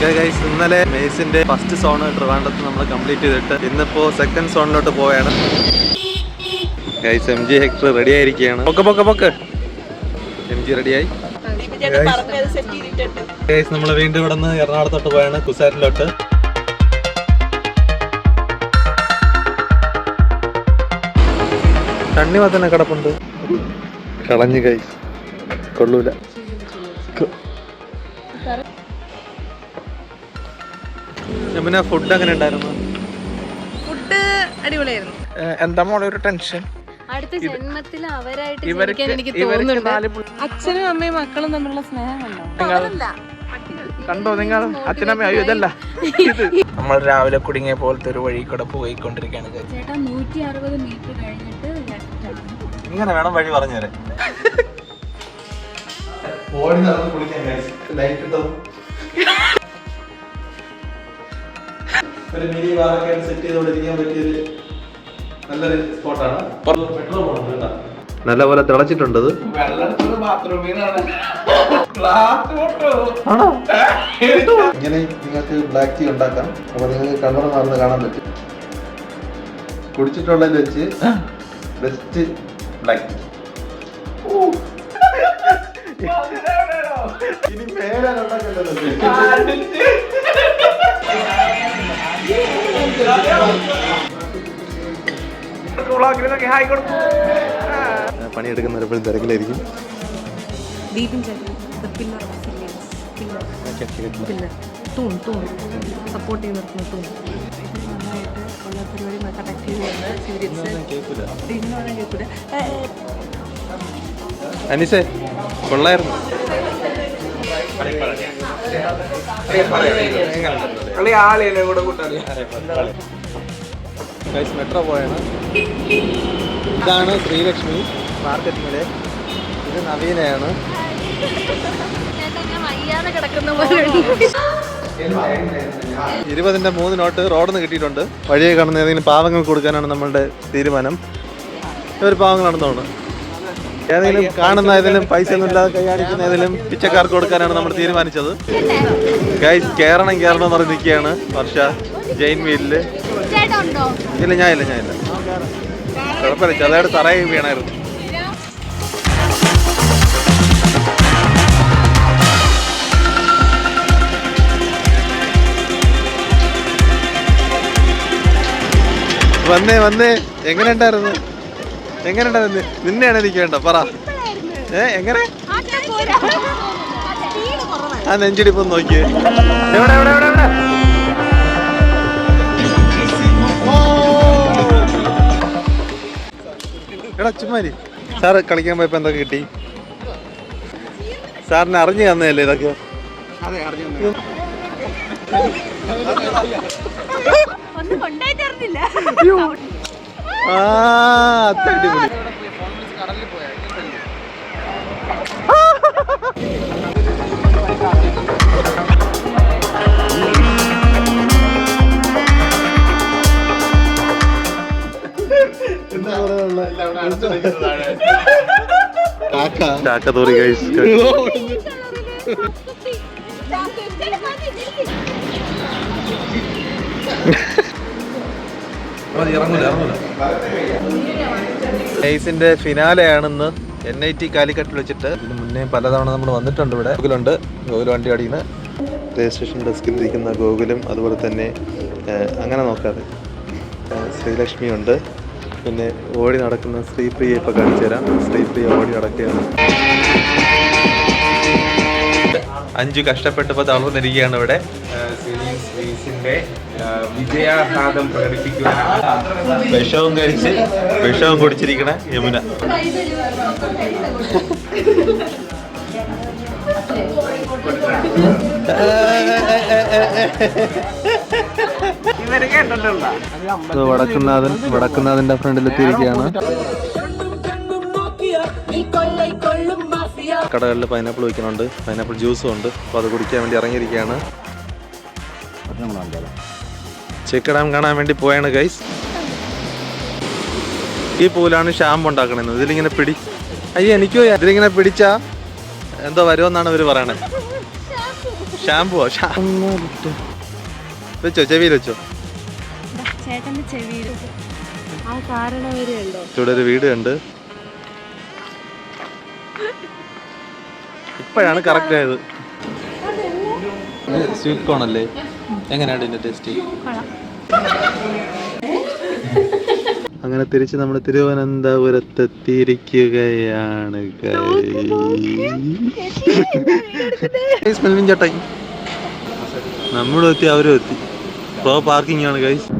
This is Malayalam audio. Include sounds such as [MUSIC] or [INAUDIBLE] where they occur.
ഗൈസ് ഇന്നലെ മേസിന്റെ ഫസ്റ്റ് സോൺ ട്രിവാൻഡ്രത്ത് നമ്മൾ കംപ്ലീറ്റ് ചെയ്തിട്ട് ഇന്നിപ്പോ സെക്കൻഡ് സോണിലോട്ട് പോവുകയാണ് guys M G Hector ready ആയിരിക്കുകയാണ് പൊക്കെ പൊക്കെ പൊക്കെ. എം ജി റെഡിയായി ഗൈസ് നമ്മൾ വീണ്ടും ഇവിടെ നിന്ന് എറണാകുളത്തോട്ട് പോയാണ് കുസാരിലോട്ട് കുസാറ്റിലോട്ട്. തണ്ണിമത്തന്നെ കിടപ്പുണ്ട്. കളഞ്ഞു ഗൈസ് കൊള്ളൂല. പിന്നെ ഫുഡ് എങ്ങനെ ഉണ്ടായിരുന്നു? ഫുഡ് അടിപൊളിയായിരുന്നു. എന്താ മോളെ ഒരു ടെൻഷൻ അടുത്ത ജന്മത്തിൽ അവരായിട്ട് ജീവിക്കാൻ എനിക്ക് തോന്നുന്നുണ്ട്. അച്ഛനും അമ്മയും മക്കളും തമ്മിലുള്ള സ്നേഹം കണ്ടോ? നിങ്ങൾ അച്ഛനമ്മ അയ്യോ ഇതല്ല. നമ്മൾ രാവിലെ കുടുങ്ങിയ പോലത്തെ ഒരു വഴി കൂടെ പോയിക്കൊണ്ടിരിക്കുകയാണ്. ഇങ്ങനെ വേണം വഴി പറഞ്ഞു തരാം ഓടി നടന്ന് കുളിക്കാൻ ലൈറ്റ് ഇട്ടോ. ഒരു മിനി ബാറൊക്കെ സെറ്റ് ചെയ്തോണ്ടിരിക്കാൻ പറ്റിയൊരു നല്ലൊരു സ്പോട്ടാണ്. പെട്രോൾ പോകുന്നുണ്ട് കേട്ടോ നല്ലപോലെ തിളച്ചിട്ടുണ്ട് ഇത് വെള്ളം എടുത്തത് ബാത്റൂമിൽ നിന്നാണ് ഗ്ലാസ് പൊട്ടോ ഇങ്ങനെ നിങ്ങൾക്ക് ബ്ലാക്ക് ടീ ഉണ്ടാക്കാം. അപ്പൊ നിങ്ങൾക്ക് കളർ മാറുന്ന കാണാൻ പറ്റും. കുടിച്ചിട്ടുള്ളതിൽ വെച്ച് ബെസ്റ്റ് ബ്ലാക്ക് ടീ ഇനി മേലെ ഹായ് എപ്പോഴും തിരക്കിലായിരിക്കും. ദീപൻ ചേട്ടൻ. തൂൺ തൂൺ. സപ്പോർട്ട് ചെയ്ത് നിർത്തുന്ന തൂൺ. നന്നായിട്ട് ഉള്ള പരിപാടി സീരിയസ് അനിസേ കൊള്ളായിരുന്നു. കളി ആളിനെ കൂടെ കൂട്ടാളി മെട്രോ പോയാണ്. ഇതാണ് ശ്രീലക്ഷ്മി മാർക്കറ്റിങ്ങിലെ ഇത് നവീനയാണ്. ഇരുപതിന്റെ മൂന്ന് നോട്ട് റോഡിൽ കിട്ടിയിട്ടുണ്ട്. വഴിയെ കാണുന്ന ഏതെങ്കിലും പാവങ്ങൾ കൊടുക്കാനാണ് നമ്മളുടെ തീരുമാനം. ഇവർ പാവങ്ങളാണെന്ന് തോന്നുന്നു. ഏതെങ്കിലും കാണുന്ന ഏതെങ്കിലും പൈസ ഒന്നും ഇല്ലാതെ കൈയാടിക്കുന്ന ഏതെങ്കിലും പിച്ചക്കാർക്ക് കൊടുക്കാനാണ് നമ്മൾ തീരുമാനിച്ചത്. ഗൈസ് കേറണം കേറണം എന്ന് പറഞ്ഞ് നിൽക്കുകയാണ് വർഷ. ജെയിൻ വീലിൽ ഉണ്ടോ ഇല്ല ഞാൻ ഇല്ല ഞാൻ ഇല്ല. കുഴപ്പമില്ല ചിലയുടെ തറയിൽ വീണായിരുന്നു. വന്നേ വന്നേ. എങ്ങനെ ഉണ്ടായിരുന്നു? എങ്ങനെ ഉണ്ടായിരുന്നു നിന്നെയാണ് നിൽക്കേണ്ട വേണ്ട പറ. ഏ എങ്ങനെ? ആ നെഞ്ചിടിപ്പ് നോക്കിയേ. എവിടെ എവിടെ എവിടെ എവിടെ? എടാ ചുമ്മാരി സാറ് കളിക്കാൻ പോയപ്പോ എന്തൊക്കെ കിട്ടി? സാറിന് അറിഞ്ഞു തന്നതല്ലേ ഇതൊക്കെ? അതെ അറിഞ്ഞു ഒന്നും കൊണ്ടായിട്ടറിഞ്ഞില്ല ആ അത് അടിപൊളി കാക്ക തോറി [LAUGHS] [LAUGHS] [LAUGHS] ഗൈസ് ഐസിന്റെ ഫിനാലെയാണെന്ന് എൻ ഐ ടി കാലിക്കറ്റിൽ വെച്ചിട്ട്. ഇതിന് മുന്നേ പലതവണ നമ്മൾ വന്നിട്ടുണ്ട് ഇവിടെ. ഗോകുലുണ്ട്. ഗോകുൽ വണ്ടി അടിയുന്ന. രജിസ്ട്രേഷൻ ഡെസ്കിൽ ഇരിക്കുന്ന ഗോകുലും അതുപോലെ തന്നെ അങ്ങനെ നോക്കാതെ ശ്രീലക്ഷ്മിയുണ്ട്. ശ്രീലക്ഷ്മി ഉണ്ട് പിന്നെ ഓടി നടക്കുന്ന ശ്രീപ്രിയെ ഇപ്പോൾ കാണിച്ചു തരാം. ശ്രീപ്രിയ ഓടി നടക്കുകയാണ്. അഞ്ചു കഷ്ടപ്പെട്ടപ്പോൾ തളർന്നിരിക്കുകയാണ് ഇവിടെ. വിജയാഹ്ലാദം പ്രകടിപ്പിക്കുവാനാണ്. വിഷവും കഴിച്ച് വിഷവും കുടിച്ചിരിക്കണ യമുന. വടക്കുന്നാഥൻ വടക്കുന്നാഥന്റെ ഫ്രണ്ടിൽ എത്തിയിരിക്കുകയാണ്. കടകളിൽ പൈനാപ്പിൾ വയ്ക്കുന്നുണ്ട്. പൈനാപ്പിൾ ജ്യൂസും ഉണ്ട്. അപ്പോൾ അത് കുടിക്കാൻ വേണ്ടി ഇറങ്ങിയിരിക്കുകയാണ്. ചെക്ക് ഡാം കാണാൻ വേണ്ടി പോയാണ് ഗൈസ് ഈ പൂലാണ് ഷാമ്പു ഉണ്ടാക്കണത് ഇതിലിങ്ങനെ പിടി അയ്യോ എനിക്കോ ഇതിലിങ്ങനെ പിടിച്ചാ എന്തോ വരുമെന്നാണ് ഇവർ പറയണത് ഷാമ്പുവോ? വെച്ചോ ചെവിയിൽ വെച്ചോ. ചെവിയിൽ വരെയുണ്ടോ ഇവിടെ ഒരു വീട് ഉണ്ട് ഇപ്പോഴാണ് കറക്റ്റ് ആയത്. സ്വീറ്റ് കോൺ അല്ലേ? എങ്ങനെയാണ് ഇതിന്റെ ടേസ്റ്റ് അങ്ങനെ തിരിച്ച് നമ്മൾ തിരുവനന്തപുരത്തെത്തിയിരിക്കുകയാണ് മെൽവിൻ ചേട്ടായി നമ്മളും എത്തി അവരും എത്തി. പ്രോ പാർക്കിംഗ് ആണ് ഗൈസ്